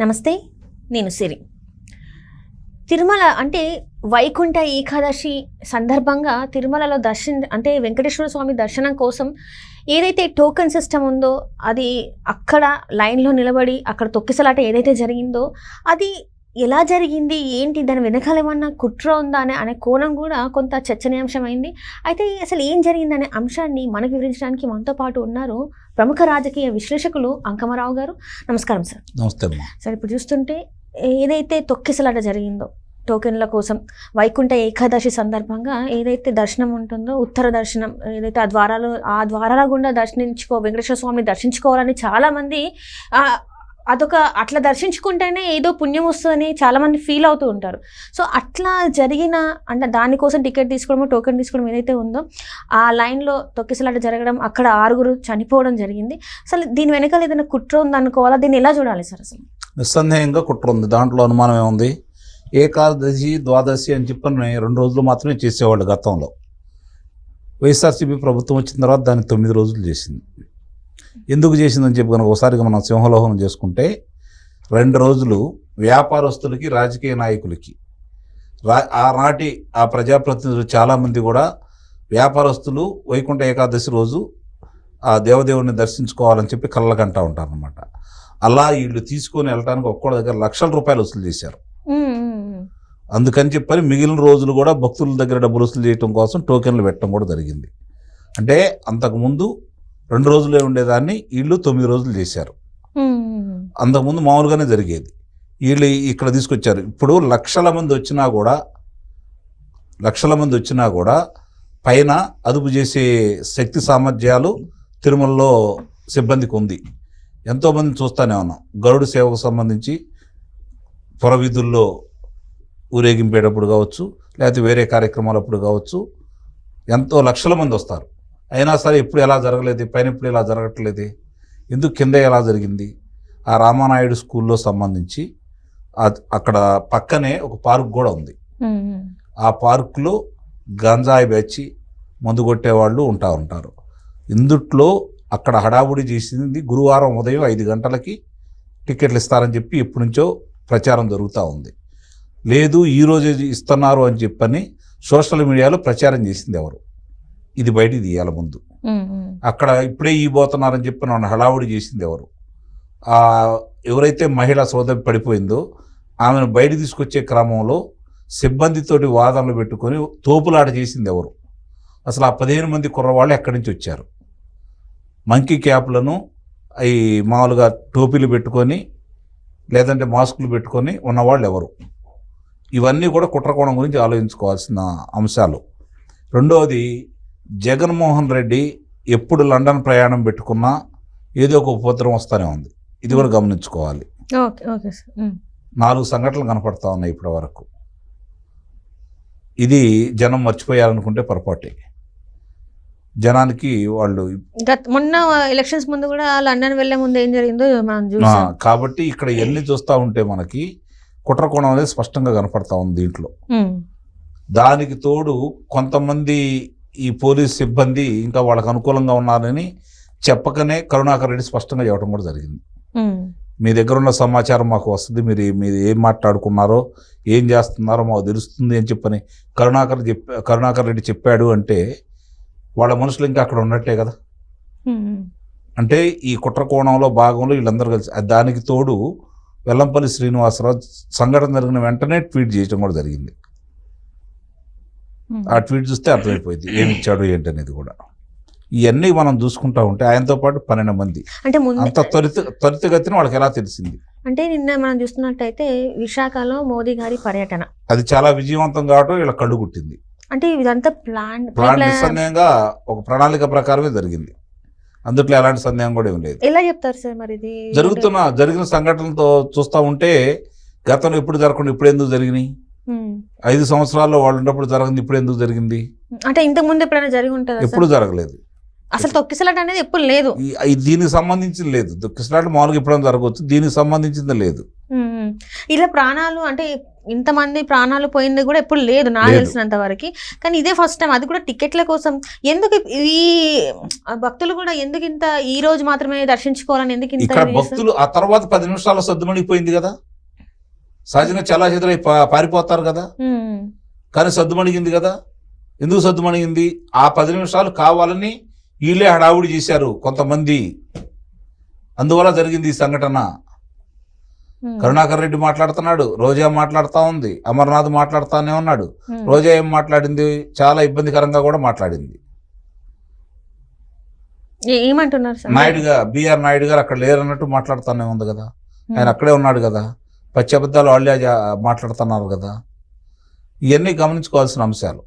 నమస్తే నేను సిరి. తిరుమల అంటే వైకుంఠ ఏకాదశి సందర్భంగా తిరుమలలో దర్శన అంటే వెంకటేశ్వర స్వామి దర్శనం కోసం ఏదైతే టోకెన్ సిస్టమ్ ఉందో అది అక్కడ లైన్లో నిలబడి అక్కడ తొక్కిసలాట ఏదైతే జరిగిందో అది ఎలా జరిగింది? ఏంటి? దాని వెనకాల ఏమన్నా కుట్ర ఉందా? అనే అనే కోణం కూడా కొంత చర్చనీయాంశమైంది. అయితే అసలు ఏం జరిగిందనే అంశాన్ని మనకు వివరించడానికి మనతో పాటు ఉన్నారు ప్రముఖ రాజకీయ విశ్లేషకులు అంకమరావు గారు. నమస్కారం సార్. నమస్తే సరే ఇప్పుడు చూస్తుంటే ఏదైతే తొక్కిసలాట జరిగిందో టోకెన్ల కోసం వైకుంఠ ఏకాదశి సందర్భంగా ఏదైతే దర్శనం ఉంటుందో ఉత్తర దర్శనం ఏదైతే ఆ ద్వారాలు ఆ ద్వారాల గుండా దర్శించుకో వెంకటేశ్వర స్వామిని దర్శించుకోవాలని చాలామంది అదొక అట్లా దర్శించుకుంటేనే ఏదో పుణ్యం వస్తుందని చాలామంది ఫీల్ అవుతూ ఉంటారు. సో అట్లా జరిగిన అంటే దానికోసం టికెట్ తీసుకోవడం టోకెన్ తీసుకోవడం ఏదైతే ఉందో ఆ లైన్లో తొక్కిసలాట జరగడం అక్కడ ఆరుగురు చనిపోవడం జరిగింది. అసలు దీని వెనకాల ఏదైనా కుట్ర ఉందనుకోవాలా దీన్ని ఎలా చూడాలి సార్ అసలు? నిస్సందేహంగా కుట్ర ఉంది. దాంట్లో అనుమానం ఏముంది? ఏకాదశి ద్వాదశి అని చెప్పని రెండు రోజులు మాత్రమే చేసేవాళ్ళు గతంలో. వైఎస్ఆర్సీపీ ప్రభుత్వం వచ్చిన తర్వాత దాన్ని తొమ్మిది రోజులు చేసింది. ఎందుకు చేసిందని చెప్పి కనుక ఒకసారిగా మనం సింహలోహనం చేసుకుంటే రెండు రోజులు వ్యాపారస్తులకి రాజకీయ నాయకులకి రా ఆనాటి ఆ ప్రజాప్రతినిధులు చాలామంది కూడా వ్యాపారస్తులు వైకుంఠ ఏకాదశి రోజు ఆ దేవదేవుని దర్శించుకోవాలని చెప్పి కళ్ళకంటా ఉంటారనమాట అలా వీళ్ళు తీసుకొని వెళ్ళడానికి ఒక్కో దగ్గర లక్షల రూపాయలు వసూలు చేశారు. అందుకని చెప్పని మిగిలిన రోజులు కూడా భక్తుల దగ్గర డబ్బులు వసూలు చేయడం కోసం టోకెన్లు పెట్టడం కూడా జరిగింది. అంటే అంతకుముందు రెండు రోజులే ఉండేదాన్ని వీళ్ళు తొమ్మిది రోజులు చేశారు. అంతకుముందు మామూలుగానే జరిగేది. వీళ్ళు ఇక్కడ తీసుకొచ్చారు. ఇప్పుడు లక్షల మంది వచ్చినా కూడా లక్షల మంది వచ్చినా కూడా పైన అదుపు చేసే శక్తి సామర్థ్యాలు తిరుమలలో సిబ్బందికి ఉంది. ఎంతోమంది చూస్తూనే ఉన్నాం. గరుడు సేవకు సంబంధించి పురవీధుల్లో ఊరేగింపేటప్పుడు కావచ్చు లేకపోతే వేరే కార్యక్రమాలప్పుడు కావచ్చు ఎంతో లక్షల మంది వస్తారు. అయినా సరే ఇప్పుడు ఎలా జరగలేదు పైన ఇప్పుడు ఎలా జరగట్లేదు ఎందుకు కింద ఎలా జరిగింది ఆ రామానాయుడు స్కూల్లో సంబంధించి అక్కడ పక్కనే ఒక పార్క్ కూడా ఉంది. ఆ పార్కులో గంజాయి బెచ్చి మందు కొట్టేవాళ్ళు ఉంటా ఉంటారు. ఇందుట్లో అక్కడ హడావుడి చేసింది గురువారం ఉదయం ఐదు గంటలకి టికెట్లు ఇస్తారని చెప్పి ఎప్పటి నుంచో ప్రచారం జరుగుతూ ఉంది. లేదు ఈ రోజే ఇస్తున్నారు అని చెప్పని సోషల్ మీడియాలో ప్రచారం చేసింది ఎవరు? ఇది బయటికి తీయాలి ముందు. అక్కడ ఇప్పుడే ఇవ్వబోతున్నారని చెప్పి నన్ను హడావుడి చేసింది ఎవరు? ఆ ఎవరైతే మహిళ సోదరి పడిపోయిందో ఆమెను బయట తీసుకొచ్చే క్రమంలో సిబ్బందితోటి వాదనలు పెట్టుకొని తోపులాట చేసింది ఎవరు? అసలు ఆ పదిహేను మంది కుర్రవాళ్ళు ఎక్కడి నుంచి వచ్చారు? మంకీ క్యాప్లను అవి మామూలుగా టోపీలు పెట్టుకొని లేదంటే మాస్కులు పెట్టుకొని ఉన్నవాళ్ళు ఎవరు? ఇవన్నీ కూడా కుట్రకోణం గురించి ఆలోచించుకోవాల్సిన అంశాలు. రెండవది జగన్మోహన్ రెడ్డి ఎప్పుడు లండన్ ప్రయాణం పెట్టుకున్నా ఏదో ఒక ఉపద్రవం వస్తూనే ఉంది. ఇది కూడా గమనించుకోవాలి. నాలుగు సంఘటనలు కనపడతా ఉన్నాయి ఇప్పటి వరకు. ఇది జనం మర్చిపోయారనుకుంటే పొరపాటే. జనానికి వాళ్ళు మొన్న ఎలక్షన్స్ ముందు కూడా లండన్ వెళ్ళే ముందు ఏం జరిగిందో మనం కాబట్టి ఇక్కడ ఎన్ని చూస్తూ ఉంటే మనకి కుట్రకోణం అనేది స్పష్టంగా కనపడతా ఉంది దీంట్లో. దానికి తోడు కొంతమంది ఈ పోలీస్ సిబ్బంది ఇంకా వాళ్ళకు అనుకూలంగా ఉన్నారని చెప్పకనే కరుణాకర్ రెడ్డి స్పష్టంగా చెప్పడం కూడా జరిగింది మీ దగ్గర ఉన్న సమాచారం మాకు వస్తుంది మీరు మీరు ఏం మాట్లాడుకున్నారో ఏం చేస్తున్నారో మాకు తెలుస్తుంది అని చెప్పని కరుణాకర్ చెప్ప కరుణాకర్ రెడ్డి చెప్పాడు అంటే వాళ్ళ మనుషులు ఇంకా అక్కడ ఉన్నట్టే కదా. అంటే ఈ కుట్ర కోణంలో భాగంలో వీళ్ళందరూ కలిసి దానికి తోడు వెల్లంపల్లి శ్రీనివాసరావు సంఘటన జరిగిన వెంటనే ట్వీట్ చేయడం కూడా జరిగింది. ఆ ట్వీట్ చూస్తే అర్థమైపోయింది. ఏమి ఇచ్చాడు ఏంటి అనేది కూడా. ఇవన్నీ మనం చూసుకుంటా ఉంటే ఆయనతో పాటు పన్నెండు మంది. అంటే ముందు అంత త్వరిత త్వరితగతిన వాళ్ళకి ఎలా తెలిసింది? అంటే నిన్న మనం చూస్తున్నట్టయితే విశాఖలో మోదీ గారి పర్యటన. అది చాలా విజయవంతం కావడం ఇలా కళ్ళు కుట్టింది. అంటే ఇదంతా ప్లాన్ ప్లాన్ నిస్సందేహంగా ఒక ప్రణాళిక ప్రకారమే జరిగింది. అందుట్లో ఎలాంటి సందేహం కూడా ఏం లేదు. ఎలా చెప్తారు సార్ మరి ఇది? జరుగుతున్న జరిగిన సంఘటనలతో చూస్తూ ఉంటే గతంలో ఎప్పుడు జరగకుండా ఇప్పుడు ఎందుకు జరిగినాయి. ఐదు సంవత్సరాల్లో వాళ్ళు ఉన్నప్పుడు జరగదు ఇప్పుడు ఎందుకు జరిగింది? అంటే ఇంతకు ముందు ఎప్పుడైనా జరిగి ఉంటుందా ఎప్పుడు జరగలేదు. అసలు తొక్కిసలాట అనేది ఎప్పుడు లేదు. దీనికి సంబంధించింది లేదు. దుఃఖిసలాట మామూలుగా ఎప్పుడైనా జరగవచ్చు. దీనికి సంబంధించింది లేదు. ఇలా ప్రాణాలు అంటే ఇంతమంది ప్రాణాలు పోయింది కూడా ఎప్పుడు లేదు నాకు. తెలిసినంత వరకు. కానీ ఇదే ఫస్ట్ టైం అది కూడా టికెట్ల కోసం. ఎందుకు ఈ భక్తులు కూడా ఎందుకు ఇంత ఈ రోజు మాత్రమే దర్శించుకోవాలని ఎందుకు ఇంత? భక్తులు ఆ తర్వాత పది నిమిషాల సద్దుమణిగిపోయింది కదా? సహజంగా చాలా చెదరై పా- పారిపోతారు కదా. కానీ సద్దుమణిగింది కదా. ఎందుకు సద్దుమణిగింది ఆ పది నిమిషాలు కావాలని వీళ్ళే హడావుడి చేశారు కొంతమంది. అందువల్ల జరిగింది ఈ సంఘటన. కరుణాకర్ రెడ్డి మాట్లాడుతున్నాడు రోజా మాట్లాడుతా ఉంది అమర్నాథ్ మాట్లాడుతానే ఉన్నాడు. రోజా ఏం మాట్లాడింది? చాలా ఇబ్బందికరంగా కూడా మాట్లాడింది. ఏమంటున్నారు సార్? నాయుడు గారు బిఆర్ నాయుడు గారు అక్కడ లేరన్నట్టు మాట్లాడుతానే ఉంది కదా. ఆయన అక్కడే ఉన్నాడు కదా. పచ్చి అబద్ధాలు వాళ్ళే మాట్లాడుతున్నారు కదా ఇవన్నీ గమనించుకోవాల్సిన అంశాలు.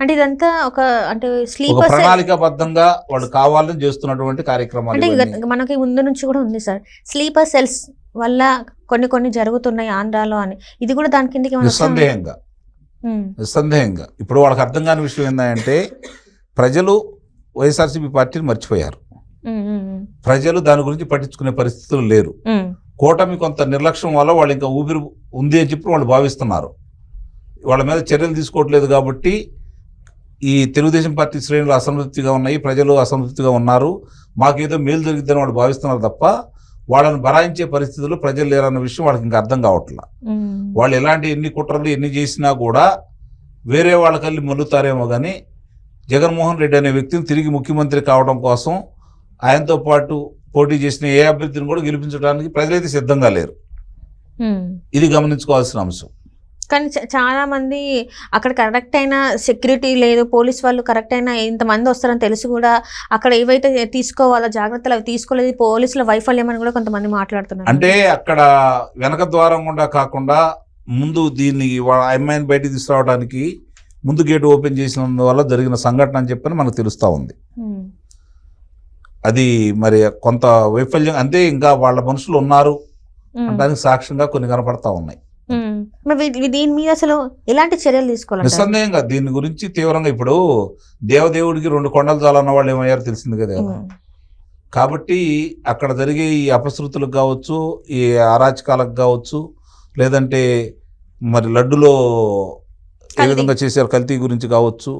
అంటే ఇదంతా ఒక అంటే ఒక స్లీపర్ ప్రణాళికాబద్ధంగా వాళ్ళు కావాలని చేస్తున్నటువంటి కార్యక్రమాలు అంటే మనకి ముందు నుంచి కూడా ఉంది సార్ స్లీపర్ సెల్స్ వల్ల కొన్ని కొన్ని జరుగుతున్నాయి ఆంధ్రాలో అని ఇది కూడా దాని కిందకి? నిస్సందేహంగా. నిస్సందేహంగా ఇప్పుడు వాళ్ళకి అర్థం కాని విషయం ఏంటంటే ప్రజలు వైఎస్ఆర్సీపీ పార్టీని మర్చిపోయారు. ప్రజలు దాని గురించి పట్టించుకునే పరిస్థితులు లేరు. కూటమి కొంత నిర్లక్ష్యం వల్ల వాళ్ళు ఇంకా ఊపిరి ఉంది అని చెప్పి వాళ్ళు భావిస్తున్నారు వాళ్ళ మీద చర్యలు తీసుకోవట్లేదు కాబట్టి ఈ తెలుగుదేశం పార్టీ శ్రేణులు అసంతృప్తిగా ఉన్నాయి ప్రజలు అసంతృప్తిగా ఉన్నారు మాకేదో మేలు జరిగిద్దని వాళ్ళు భావిస్తున్నారు తప్ప వాళ్ళని బరాయించే పరిస్థితుల్లో ప్రజలు లేరన్న విషయం వాళ్ళకి ఇంకా అర్థం కావట్లా. వాళ్ళు ఎలాంటి ఎన్ని కుట్రలు ఎన్ని చేసినా కూడా వేరే వాళ్ళకెళ్ళి మల్లుతారేమో కానీ జగన్మోహన్ రెడ్డి అనే వ్యక్తిని తిరిగి ముఖ్యమంత్రి కావడం కోసం ఆయనతో పాటు పోటీ చేసిన ఏ అభ్యర్థిని కూడా గెలిపించడానికి ప్రజలైతే సిద్ధంగా లేరు. ఇది గమనించుకోవాల్సిన అంశం కానీ చాలా మంది అక్కడ కరెక్ట్ అయిన సెక్యూరిటీ లేదు పోలీస్ వాళ్ళు కరెక్ట్ అయిన ఇంతమంది వస్తారని తెలిసి కూడా అక్కడ ఏవైతే తీసుకోవాలో జాగ్రత్తలు అవి తీసుకోలేదు పోలీసుల వైఫల్యం అని కూడా కొంతమంది మాట్లాడుతున్నారు అంటే అక్కడ వెనక ద్వారం గుండా కాకుండా ముందు దీన్ని అమ్మాయిని బయటికి తీసుకురావడానికి ముందు గేట్ ఓపెన్ చేసినందువల్ల జరిగిన సంఘటన అని చెప్పని మనకు తెలుస్తూ ఉంది. అది మరి కొంత వైఫల్యం అంతే ఇంకా వాళ్ళ మనుషులు ఉన్నారు. అనడానికి సాక్ష్యంగా కొన్ని కనపడతా ఉన్నాయి దీని మీద అసలు ఎలాంటి చర్యలు తీసుకోవాలంటారు నిస్సందేహంగా దీని గురించి తీవ్రంగా ఇప్పుడు దేవదేవుడికి రెండు కొండలు చాలన్న వాళ్ళు ఏమయ్యారో తెలిసింది కదా. కాబట్టి అక్కడ జరిగే ఈ అపశృతులకు కావచ్చు ఈ అరాచకాలకు కావచ్చు లేదంటే మరి లడ్డులో ఏ. విధంగా చేశారు కల్తీ గురించి కావచ్చు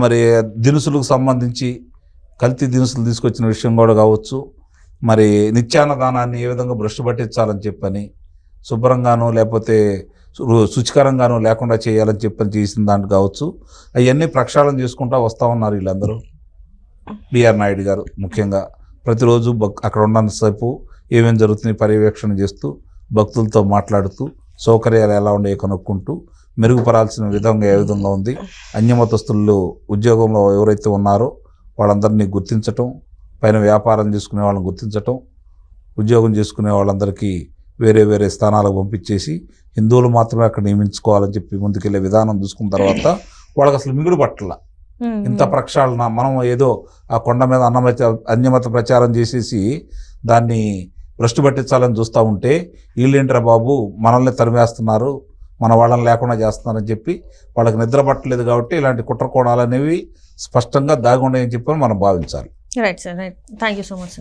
మరి దినుసులకు సంబంధించి కల్తీ దినుసులు తీసుకొచ్చిన విషయం కూడా కావచ్చు. మరి నిత్యాన్నదానాన్ని ఏ విధంగా భ్రష్టు పట్టించాలని చెప్పని శుభ్రంగానో లేకపోతే శుచికరంగానో లేకుండా చేయాలని చెప్పని చేసిన దాంట్లో కావచ్చు. అవన్నీ ప్రక్షాళన చేసుకుంటా వస్తూ ఉన్నారు వీళ్ళందరూ. బిఆర్ నాయుడు గారు ముఖ్యంగా ప్రతిరోజు భక్ అక్కడ ఉన్నంతసేపు ఏమేమి జరుగుతుంది పర్యవేక్షణ చేస్తూ భక్తులతో మాట్లాడుతూ సౌకర్యాలు ఎలా ఉన్నాయో కనుక్కుంటూ మెరుగుపరాల్సిన విధంగా ఏ విధంగా ఉంది అన్యమతస్తులు ఉద్యోగంలో ఎవరైతే ఉన్నారో వాళ్ళందరినీ గుర్తించటం పైన వ్యాపారం చేసుకునే వాళ్ళని గుర్తించటం ఉద్యోగం చేసుకునే వాళ్ళందరికీ వేరే వేరే స్థానాలకు పంపించేసి హిందువులు మాత్రమే అక్కడ నియమించుకోవాలని చెప్పి ముందుకెళ్ళే విధానం చూసుకున్న తర్వాత వాళ్ళకి అసలు మిగులు పట్టల. ఇంత ప్రక్షాళన మనం ఏదో ఆ కొండ మీద అన్నమత అన్యమత ప్రచారం చేసేసి దాన్ని భ్రష్టు పట్టించాలని చూస్తూ ఉంటే వీళ్ళేంట్రా బాబు మనల్ని తరిమేస్తున్నారు మన వాళ్ళని లేకుండా చేస్తున్నారని చెప్పి వాళ్ళకి నిద్ర పట్టలేదు కాబట్టి ఇలాంటి కుట్ర కోణాలు అనేవి స్పష్టంగా దాగి ఉన్నాయని చెప్పి మనం భావించాలి. Right sir right thank you so much sir